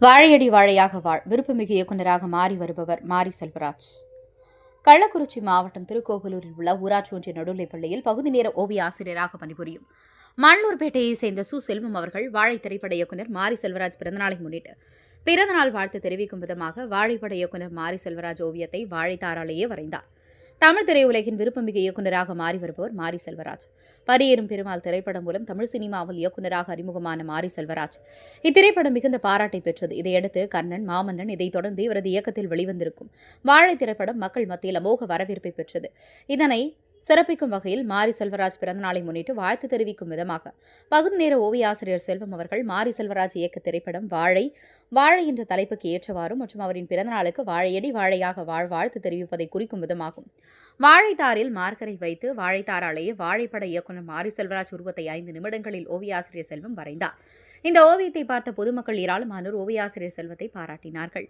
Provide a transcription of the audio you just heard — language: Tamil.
வாழையடி வாழையாக வாழ் விருப்பமிகு இயக்குநராக மாறி வருபவர் மாரி செல்வராஜ். கள்ளக்குறிச்சி மாவட்டம் திருக்கோவிலூரில் உள்ள ஊராட்சி ஒன்றிய நடுநிலைப் பள்ளியில் பகுதி நேர ஓவிய ஆசிரியராக பணிபுரியும் மண்ணூர்பேட்டையைச் சேர்ந்த சு. செல்வம் அவர்கள் வாழை திரைப்பட இயக்குநர் மாரி செல்வராஜ் பிறந்தநாளை முன்னிட்டு பிறந்தநாள் வாழ்த்து தெரிவிக்கும் விதமாக வாழைப்பட இயக்குநர் மாரி செல்வராஜ் ஓவியத்தை வாழைத்தாராலேயே வரைந்தார். தமிழ் திரையுலகின் விருப்பமிகு இயக்குநராக மாறி வருபவர் மாரி செல்வராஜ். பரியேறும் பெருமாள் திரைப்படம் மூலம் தமிழ் சினிமாவில் இயக்குநராக அறிமுகமான மாரி செல்வராஜ். இத்திரைப்படம் மிகுந்த பாராட்டை பெற்றது. இதையடுத்து கர்ணன் மாமன்னன் இதைத் தொடர்ந்து இவரது இயக்கத்தில் வெளிவந்திருக்கும். வாழை திரைப்படம் மக்கள் மத்தியில் அமோக வரவேற்பை பெற்றது. இதனை சிறப்பிக்கும் வகையில் மாரி செல்வராஜ் பிறந்தநாளை முன்னிட்டு வாழ்த்து தெரிவிக்கும் விதமாக பகுதி நேர ஓவிய ஆசிரியர் செல்வம் அவர்கள் மாரி செல்வராஜ் இயக்க திரைப்படம் வாழை வாழை என்ற தலைப்புக்கு ஏற்றவாறு மற்றும் அவரின் பிறந்தநாளுக்கு வாழையடி வாழையாக வாழ் வாழ்த்து தெரிவிப்பதை குறிக்கும் விதமாகும். வாழைத்தாரில் மார்க்கரை வைத்து வாழைத்தாராலேயே வாழைப்பட இயக்குனர் மாரி செல்வராஜ் உருவத்தை ஐந்து நிமிடங்களில் ஓவியாசிரியர் செல்வம் வரைந்தார். இந்த ஓவியத்தை பார்த்த பொதுமக்கள் ஏராளமானோர் ஓவியாசிரியர் செல்வத்தை பாராட்டினார்கள்.